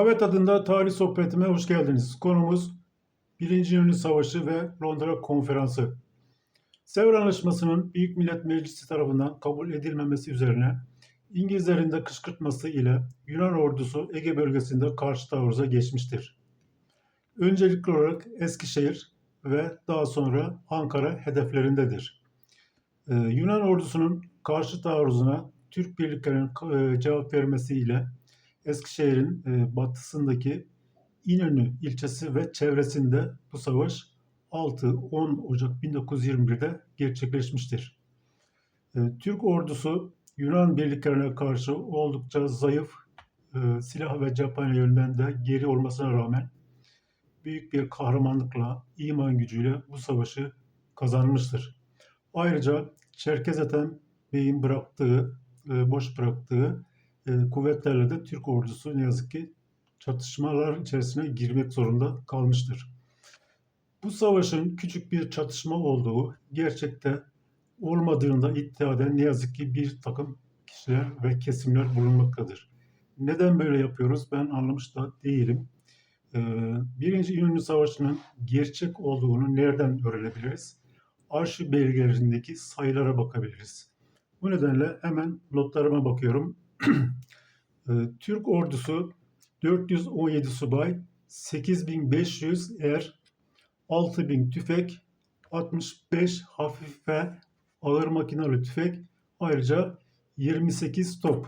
Evet adında tarih sohbetime hoş geldiniz. Konumuz Birinci Dünya Savaşı ve Londra Konferansı. Sevr Anlaşması'nın Büyük Millet Meclisi tarafından kabul edilmemesi üzerine İngilizlerin de kışkırtması ile Yunan ordusu Ege bölgesinde karşı taarruza geçmiştir. Öncelikli olarak Eskişehir ve daha sonra Ankara hedeflerindedir. Ee, Yunan ordusunun karşı taarruzuna Türk birliklerinin e, cevap vermesiyle Eskişehir'in e, batısındaki İnönü ilçesi ve çevresinde bu savaş 6-10 Ocak 1921'de gerçekleşmiştir. E, Türk ordusu Yunan birliklerine karşı oldukça zayıf, e, silah ve cephane yönünden de geri olmasına rağmen büyük bir kahramanlıkla, iman gücüyle bu savaşı kazanmıştır. Ayrıca Çerkezeten Bey'in bıraktığı, boş bıraktığı e, kuvvetlerle de Türk ordusu ne yazık ki çatışmalar içerisine girmek zorunda kalmıştır. Bu savaşın küçük bir çatışma olduğu gerçekte olmadığını da iddia eden ne yazık ki bir takım kişiler ve kesimler bulunmaktadır. Neden böyle yapıyoruz ben anlamış da değilim. Ee, Birinci İnönü Savaşı'nın gerçek olduğunu nereden öğrenebiliriz? Arşiv belgelerindeki sayılara bakabiliriz. Bu nedenle hemen notlarıma bakıyorum. Ee, Türk ordusu 417 subay, 8500 er, 6000 tüfek, 65 hafif ve ağır makinalı tüfek, ayrıca 28 top.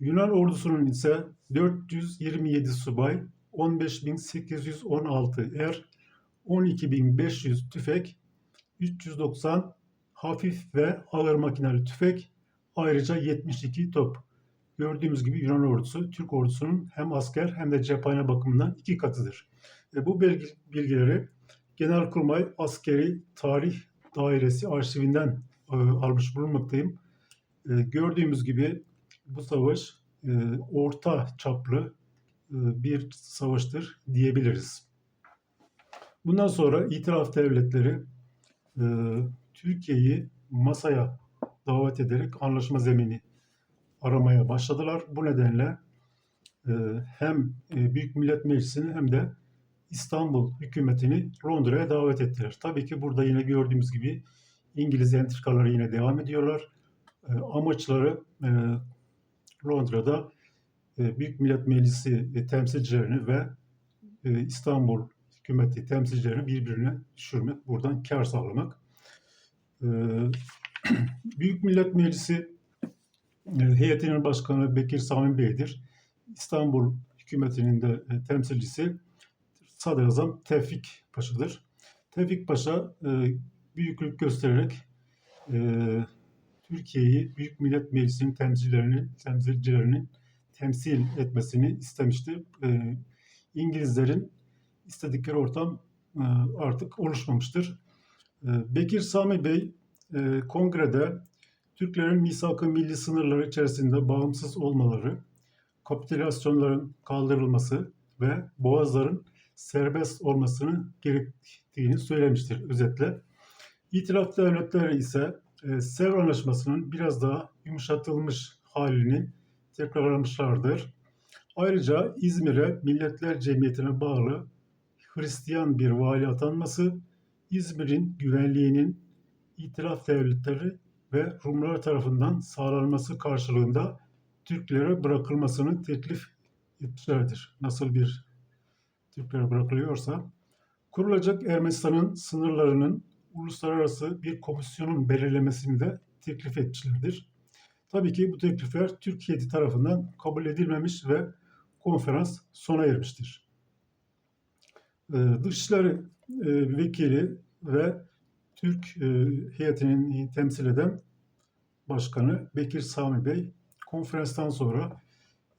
Yunan ordusunun ise 427 subay, 15816 er, 12500 tüfek, 390 hafif ve ağır makinalı tüfek, ayrıca 72 top. Gördüğümüz gibi Yunan ordusu Türk ordusunun hem asker hem de cephane bakımından iki katıdır. E, bu bilgi, bilgileri Genelkurmay Askeri Tarih Dairesi arşivinden e, almış bulunmaktayım. E, gördüğümüz gibi bu savaş e, orta çaplı bir savaştır diyebiliriz. Bundan sonra itiraf devletleri Türkiye'yi masaya davet ederek anlaşma zemini aramaya başladılar. Bu nedenle e, hem e, Büyük Millet Meclisi'ni hem de İstanbul hükümetini Londra'ya davet ettiler. Tabii ki burada yine gördüğümüz gibi İngiliz entrikaları yine devam ediyorlar. E, amaçları Londra'da Büyük Millet Meclisi temsilcilerini ve İstanbul hükümeti temsilcilerini birbirine düşürmek, buradan kar sağlamak. Büyük Millet Meclisi e, heyetinin başkanı Bekir Sami Bey'dir. İstanbul hükümetinin de e, temsilcisi Sadrazam Tevfik Paşa'dır. Tevfik Paşa e, büyüklük göstererek Türkiye'yi Büyük Millet Meclisi'nin temsilcilerinin, temsilcilerinin temsil etmesini istemişti. İngilizlerin istedikleri ortam artık oluşmamıştır. Bekir Sami Bey kongrede Türklerin misak-ı milli sınırları içerisinde bağımsız olmaları, kapitülasyonların kaldırılması ve boğazların serbest olmasını gerektiğini söylemiştir özetle. İtilaf devletleri ise e, Sevr Anlaşması'nın biraz daha yumuşatılmış halini tekrarlamışlardır. Ayrıca İzmir'e Milletler Cemiyeti'ne bağlı Hristiyan bir vali atanması, İzmir'in güvenliğinin İtilaf devletleri ve Rumlar tarafından sağlanması karşılığında Türklere bırakılmasını teklif etmişlerdir. Nasıl bir Türklere bırakılıyorsa. Kurulacak Ermenistan'ın sınırlarının uluslararası bir komisyonun belirlemesini de teklif etmişlerdir. Tabii ki bu teklifler Türkiye tarafından kabul edilmemiş ve konferans sona ermiştir. Ee, Dışişleri e, Vekili ve Türk e, temsil eden başkanı Bekir Sami Bey konferanstan sonra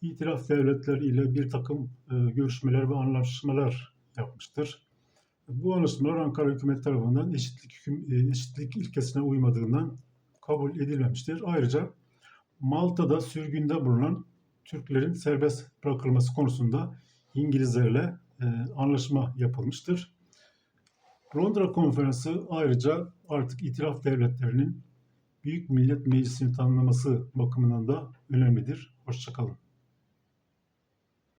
itiraf devletleri ile bir takım e, görüşmeler ve anlaşmalar yapmıştır. Bu anlaşmalar Ankara hükümet tarafından eşitlik, hüküm, e, eşitlik ilkesine uymadığından kabul edilmemiştir. Ayrıca Malta'da sürgünde bulunan Türklerin serbest bırakılması konusunda İngilizlerle e, anlaşma yapılmıştır. Londra Konferansı ayrıca artık itiraf devletlerinin Büyük Millet Meclisi'ni tanımlaması bakımından da önemlidir. Hoşçakalın.